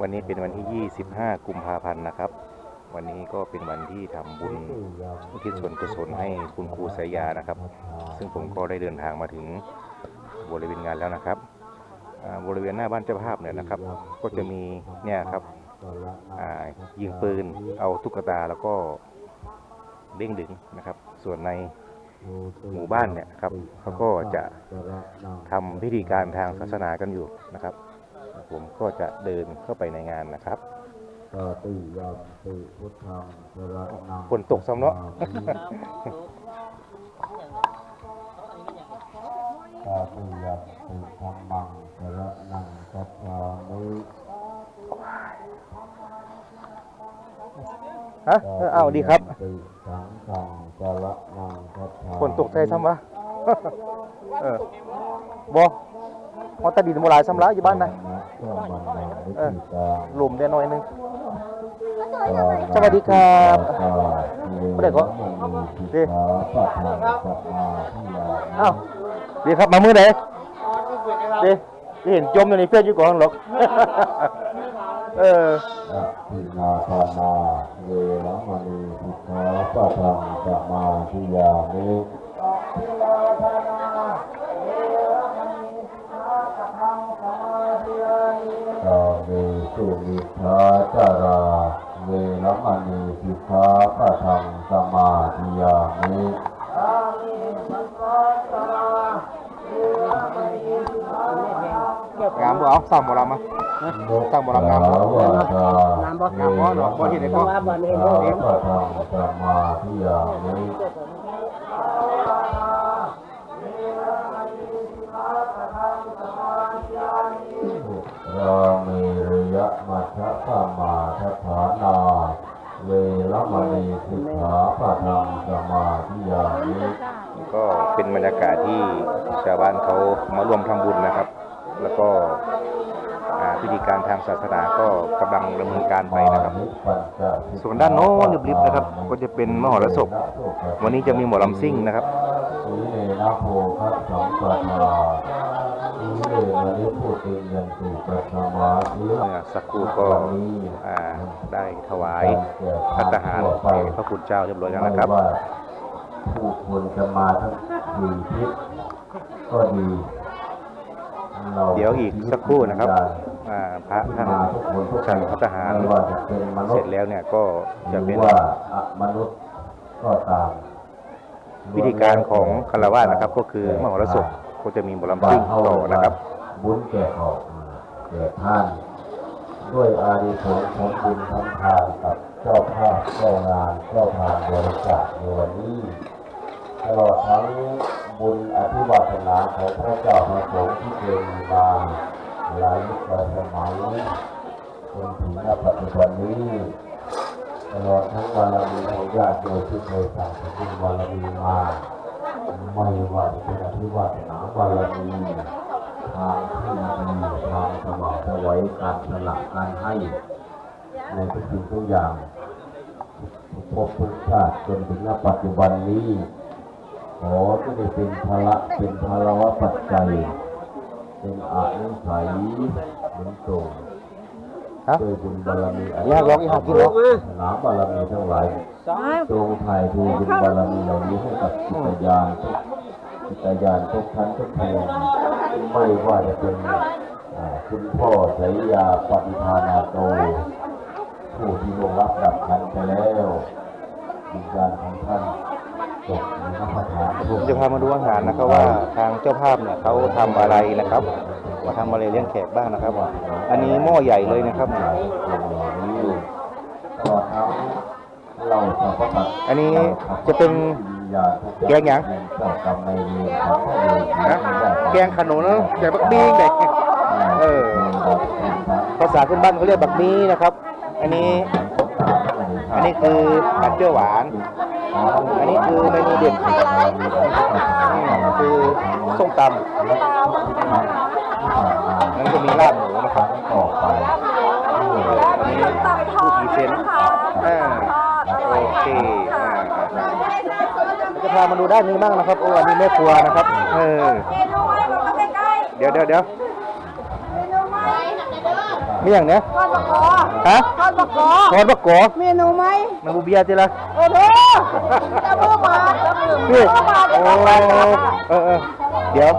วันนี้เป็นวันที่ 25 กุมภาพันธ์นะครับ วันนี้ก็เป็นวันที่ทำบุญอุทิศส่วนกุศลให้คุณครูสายยานะครับ ซึ่งผมก็ได้เดินทางมาถึงบริเวณงานแล้วนะครับ บริเวณหน้าบ้านเจ้าภาพเนี่ยนะครับ ก็จะมีเนี่ยครับยิงปืนเอาตุ๊กตาแล้วก็เด้งดึงนะครับ ส่วนในหมู่บ้านเนี่ยครับเขาก็จะทำพิธีการทางศาสนากันอยู่นะครับ ผมก็จะเดินเข้าไปในงานนะครับตติยามปิพุทธังสรณังฝนตกซ้ำเนาะตติยามปิธรรมังสรณังกัจฉามิฮะเออเอาดีครับตติสังฆังสรณังกัจฉามิฝนตกใส่ซ้ำวะเออบอ กมอตาดินโมหลายซ้ำละอยู่บ้านนะเพื่อมันในวิเออธีการลมได้หน่อยนึงสวัสดีครับไม่ได้ก็ดีพระธรรมสัมมาทิฏฐิอ้าวดีครับมามือไหนดีที่เห็นจมอยู่ในเฟซอยู่ก่อนหรอกเอออะทินาทานาเวรมณีสิกขาปะทังสมาธิยามิตาเว สุมิทาจาราเวรมณีสิกขาปะทังสมาธิยามิงามบ่เอาสั่งบ่ลำมาสั่งบ่ลำงามบ่วาจาน้ำบ่น้ำบ่เนาะบ่เห็นได้ก็สิกขา ก็เป็นบรรยากาศที่ชาวบ้านเขามาร่วมทำบุญนะครับ แล้วก็พิธีการทางศาสนาก็กำลังดำเนินการไปนะครับ ส่วนด้านโน้นริบๆนะครับ ก็จะเป็นมหรสพวันนี้จะมีหมอลำซิ่งนะครับ นะโพคัสสัมปทาสีเลนะนิพุติยันตุปัสมาธิสักครู่ก็อ่าได้ถวายพัตตาหารแด่พระคุณเจ้าเรียบร้อยแล้วนะครับผู้คนจะมาทั้งสี่ทิศก็ดีเดี๋ยวอีกสักครู่นะครับพระท่านมาทุกคนทุกฉันพัตตาหารเสร็จแล้วเนี่ยก็จะเป็นว่ามนุษย์ก็ตาม วิธีการของคารวะนะครับ ก็คือมหรสพก็จะมีหมอลำซิ่งต่อนะครับบุญแก่เขาแก่ท่าน ด้วยอานิสงส์ผลบุญทำทานกับเจ้าภาพเจ้างานเจ้าทานบริจาคในวันนี้ตลอดทั้งบุญอภิวาทนาของพระเจ้าพระสงฆ์ที่เคยมีมาหลายยุคหลายสมัยจนถึงณปัจจุบันนี้ ตลอดทั้งบารมีของญาติโยมที่เคยสั่งสมบารมีมาไม่ว่าจะเป็นอภิวาทนาบารมีทางที่ดีทางสมองถวายการสละการให้ในทุกสิ่งทุกอย่างทุกภพทุกชาติจนถึงณปัจจุบันนี้ขอที่ได้เป็นภาระเป็นภาระวะปัจจัย เป็นอานุสัยเหมือนโตง ฮะ ด้วยบุญบารมีอยากลองอีกหากินเหรอหนาบารมีทั้งหลายจงถ่ายเทบุญบารมีเหล่านี้ให้กับจิตญาณทุกจิตญาณทุกชั้นทุกแห่งไม่ว่าจะเป็นอ่าคุณพ่อสายยาปฏิภาณาโต ผู้ที่ลงรับดับขันไปแล้ววิญญาณของท่านตกในพระพฐานผมจะพามาดูอาหารนะครับว่าทางเจ้าภาพเนี่ยเขาทำอะไรนะครับว่า ทำอะไรเลี้ยงแขกบ้างนะครับ อันนี้หม้อใหญ่เลยนะครับหลายคนเหล่าตลอดทั้าอันนี้จะเป็นแกงยังเจ้ากรรมในายเวรของพระแกงขนุนแกงบักบี้เด็กเออภาษาพื้นบ้านเขาเรียกบักบี้นะครับ อันนี้ อันนี้คือผัดเปรี้ยวหวาน อันนี้คือเมนูเด็ดอืมคือส้มตำ นั้นก็มีลาบหมูนะครับต่อไปอันนี้ผู้พรีเซนต์อ่าโอเคอ่าจะพามาดูด้านนี้บ้างนะครับ โอ้อันนี้แม่ครัวนะครับ เออ เมนูไว้มาใกล้เดี๋ยวเดี๋ยวเดี๋ยวๆเมนูไว้มีอย่างเนี้ยทอดมะกอฮะทอดมะกอทอดมะกอเมนูไหมมันบูเบียทีละโอ้โหจะมือมาจะมือนี่มาโอ้เออเออเดี๋ยว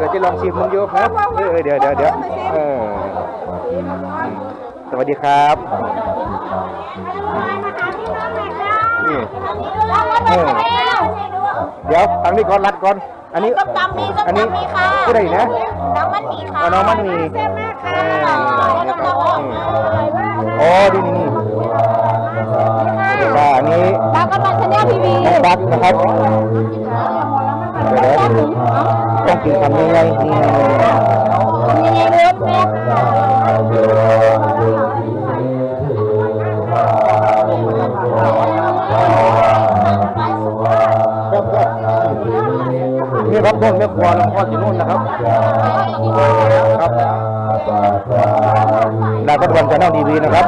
ด็กเดี๋ยวจะลองชิมมันอยู่นะเออเออเดี๋ยวเดี๋ยวเดี๋ยวเออสวัสดีครับนี่เออเดี๋ยวทางนี้ก่อนรัดก่อน อันนี้ส้มตำมีส้มอันนี้ตำมีค่ะผู้ใดนะน้องมันมีค่ะอ๋อน้องมันมีแซ่บมากค่ะเอออร่อยแล้วก็อร่อยมากอ๋อนี่นี่นี่ว่าอันนี้ดาวกระบอกชาแนลทีวีน้องบักนะครับ กินทำยังไงนี่ยังไงเวิร์ดแม่นี่ครับต้นแม่ครัวหลวงพ่อที่นู่นนะครับครับดาก็วันจนั่งดีวีนะครับ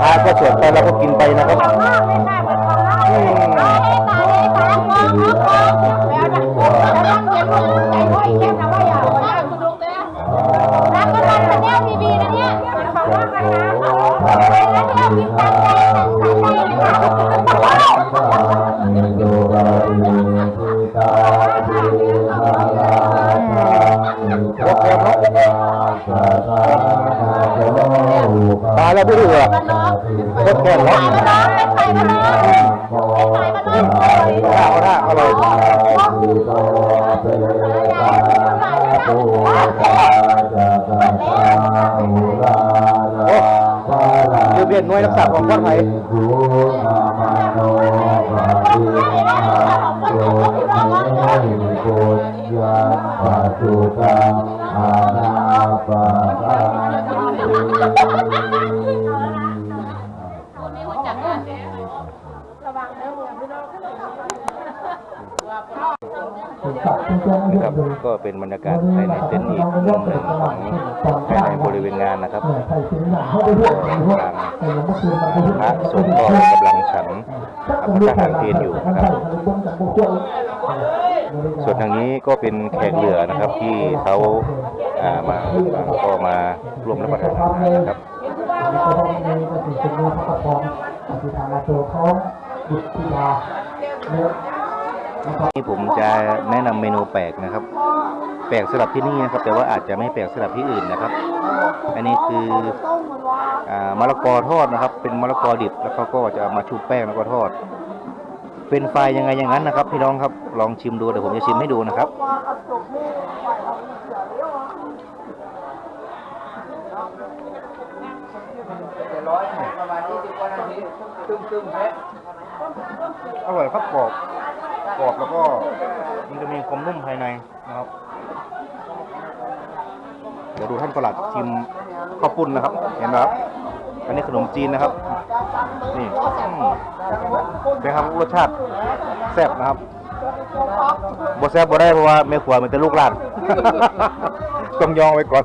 ทานก็สวดไปเราก็กินไปนะครับมาเลยค่ะเหมือนของเราอืม เลยตาเลยตามองมองมองแล้วนะแล้วนั่งเขียนว่าอ้พ่ออีแค่นะว่าอย่าว่าอย่าคุณลุงนี่ยดาวกระบอกชาแนลทีวีนะเนี่ยขอบคุณมากนะคะแล้วเดี๋ยวกินตามใจตามใจค่ะตายแล้วพี่เหรอรถแข่งเหรอไข่มาล้อเป็นไข่มาล้อเป็นไข่มาล้ อท่าเขาท่าอร่อยคือเวียนหน่วยรักษาของคนไทยปัจจุตังอาณาปะกังนะ ครับก็เป็นบรรยากาศภายในเต็นท์อีกมุมหนึ่งของภายในบริเวณงานนะครับทางพระสงฆ์ก็กำลังฉันพระทหารเพลอยู่นะครับส่วนทางนี้ก็เป็นแขกเรือนะครับที่เขาามาก็มาร่วมรับประทานอาหารนะครับนี่ ผมจะแนะนำเมนูแปลกนะครับ แปลกสำหรับที่นี่นะครับ แต่ว่าอาจจะไม่แปลกสำหรับที่อื่นนะครับ อันนี้คืออ่ามะละกอทอดนะครับ เป็นมะละกอดิบแล้วเขาก็จะเอามาชุบแป้งแล้วก็ทอด เป็นไฟยังไงอย่างนั้นนะครับ พี่น้องครับลองชิมดูเดี๋ยวผมจะชิมให้ดูนะครับอร่อยครับกรอบ กรอบแล้วก็มันจะมีความนุ่มภายในนะครับ เดี๋ยวดูท่านประหลัดชิมข้าวปุ้นนะครับ เห็นไหมครับ อันนี้ขนมจีนนะครับ นี่เป็นครับรสชาติแซ่บนะครับบ่แซ่บบ่ได้เพราะว่าแม่ครัวมันจะลูกหลาน ต้องยองไว้ก่อน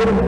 ஒரு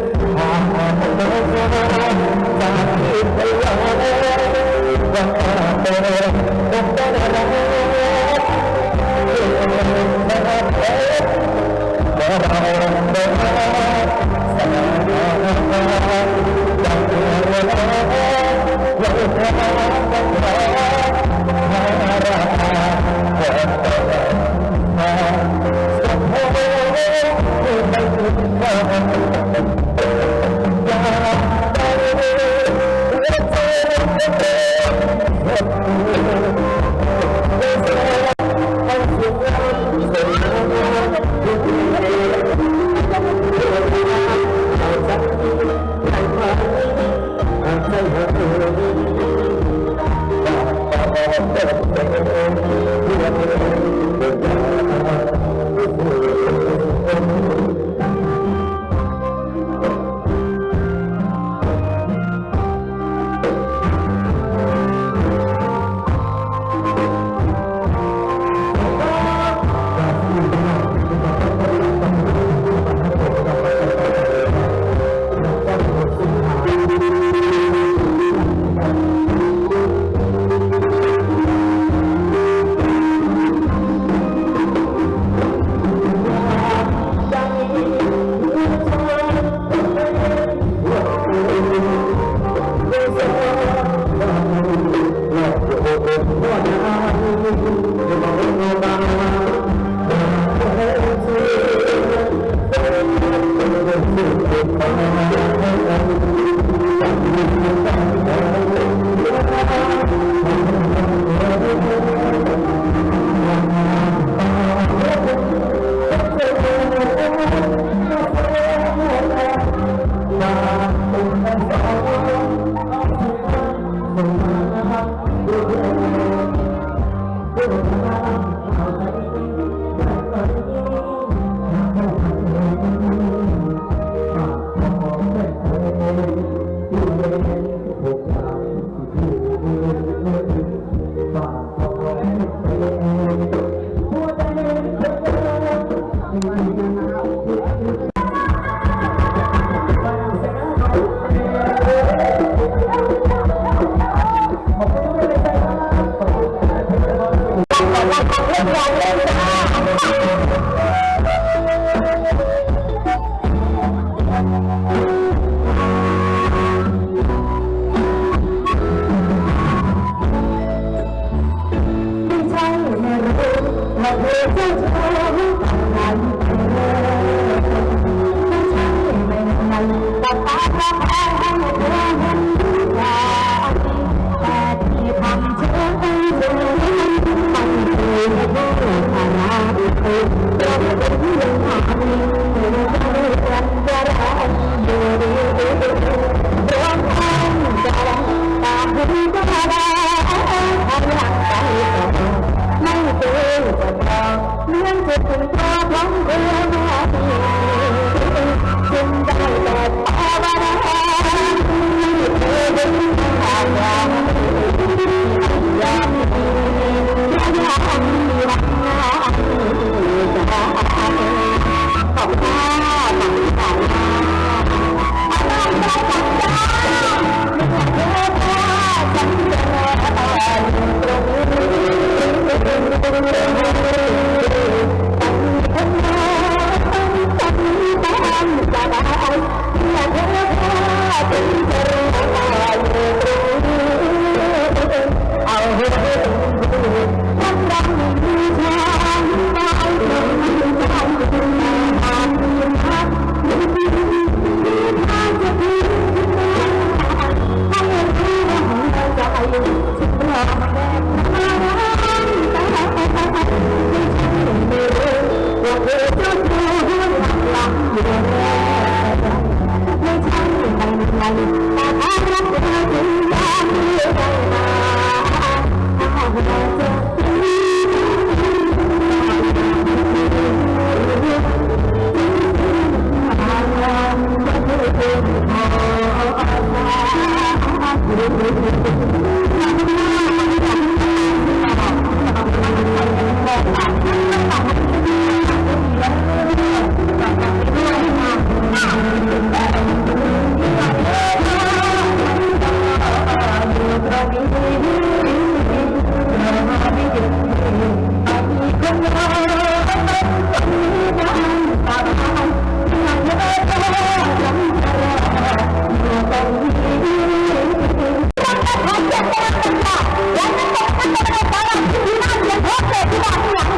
เว